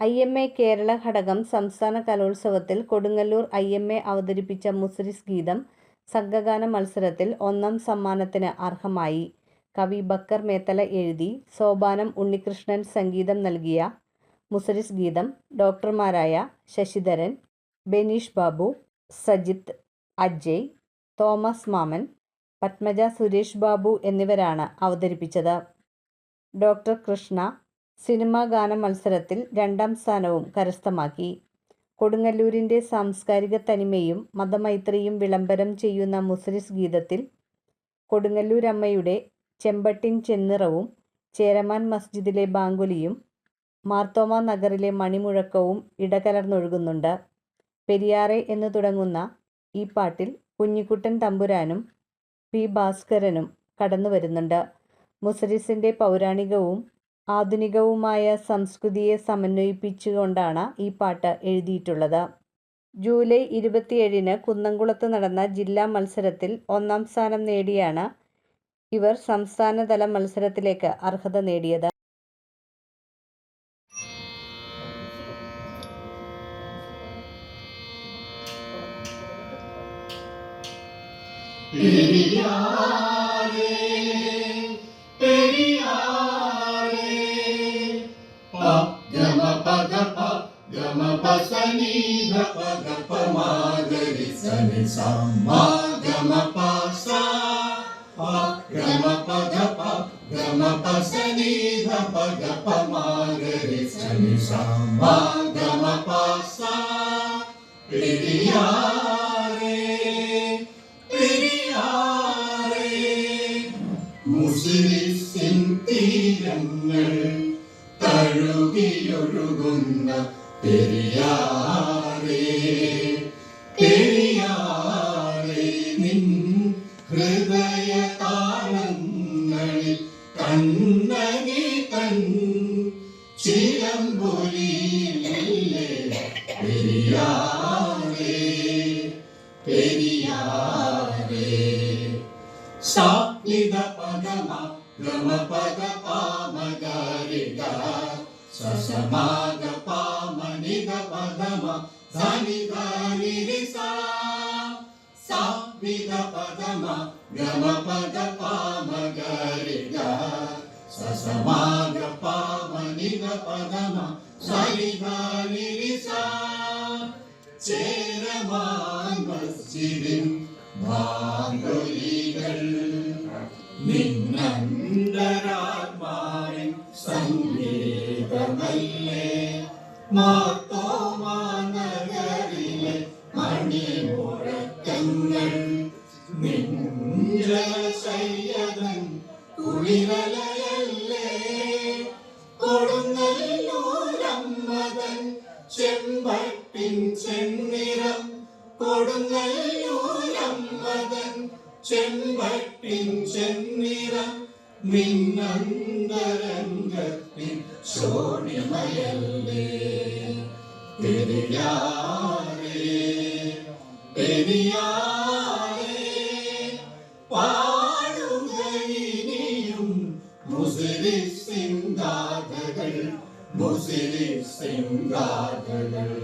I M A Kerala ഘടകം സംസ്ഥാന കലോത്സവത്തിൽ കൊടുങ്ങല്ലൂർ ഐ എം എ അവതരിപ്പിച്ച മുസ്രിസ് ഗീതം സംഘഗാന മത്സരത്തിൽ ഒന്നാം സമ്മാനത്തിന് അർഹമായി. കവി ബക്കർ മേത്തല എഴുതി സോപാനം ഉണ്ണികൃഷ്ണൻ സംഗീതം നൽകിയ മുസരിസ് ഗീതം ഡോക്ടർമാരായ ശശിധരൻ, ബെനീഷ് ബാബു, സജിത്ത്, അജയ്, തോമസ് മാമൻ പത്മജ സുരേഷ് ബാബു എന്നിവരാണ് അവതരിപ്പിച്ചത്. ഡോക്ടർ കൃഷ്ണ സിനിമാ ഗാന മത്സരത്തിൽ രണ്ടാം സ്ഥാനവും കരസ്ഥമാക്കി. കൊടുങ്ങല്ലൂരിന്റെ സാംസ്കാരിക തനിമയും മതമൈത്രിയും വിളംബരം ചെയ്യുന്ന മുസ്ലിസ് ഗീതത്തിൽ കൊടുങ്ങല്ലൂരമ്മയുടെ ചെമ്പട്ടിൻ ചെന്നിറവും ചേരമാൻ മസ്ജിദിലെ ബാങ്കുലിയും മാർത്തോമ നഗറിലെ മണിമുഴക്കവും ഇടകലർന്നൊഴുകുന്നുണ്ട്. പെരിയാറെ എന്ന് തുടങ്ങുന്ന ഈ പാട്ടിൽ കുഞ്ഞിക്കുട്ടൻ തമ്പുരാനും പി. ഭാസ്കരനും കടന്നു വരുന്നുണ്ട് മുസ്ലിസിന്റെ പൗരാണികവും ആധുനികവുമായ സംസ്കൃതിയെ സമന്വയിപ്പിച്ചുകൊണ്ടാണ് ഈ പാട്ട് എഴുതിയിട്ടുള്ളത്. ജൂലൈ ഇരുപത്തിയേഴിന് കുന്നംകുളത്ത് നടന്ന ജില്ലാ മത്സരത്തിൽ ഒന്നാം സ്ഥാനം നേടിയാണ് ഇവർ സംസ്ഥാനതല മത്സരത്തിലേക്ക് അർഹത നേടിയത്. പെരിയാറേ పదప గమ పసని గప గప మాగరి సని సమ్మా గమ పాస గమ పదప గమ పసని గప గప మాగరి సని సమ్మా గమ పాస ప్రియా തഴുകിയൊഴുകുന്ന പെരിയാറേ പെരിയാറേ നിൻ ഹൃദയ താളങ്ങളിൽ കണ്ണകി തൻ ചിലമ്പൊലിയില്ലേ പെരിയാറേ പെരിയാറേ. സാത്വിക പദമ शशमाग पामणिग पदम धनि धनि सा सा विद पदम गम पद पामगरि ससमाग पामणिग पदम सनि धनि सा சேரமான் மசிதின் வாங்கொலிகள் நின்னந்தராத்மாவின் சங்க നിന്നന്തരാത്മാവിൻ സംഗീതമല്ലേ മാത്തോമാനഗരിലെ മണിമുഴക്കങ്ങൾ. നിഞ്ചലശയ്യതൻ കുളിരലയല്ലേ കൊടുങ്ങല്ലൂരമ്മതൻ ചെമ്പട്ടിൻ ചെന്നിറം കൊടുങ്ങല്ലൂരമ്മതൻ ചെമ്പട്ടിൻ ചെന്നിറം மின்னங்கரங்கத்தின் சோழிமயல்லே பெரியாரே பெரியாரே பாடுகையினியும் முசிறி சிங்காதகள் முசிறி சிங்காதகள்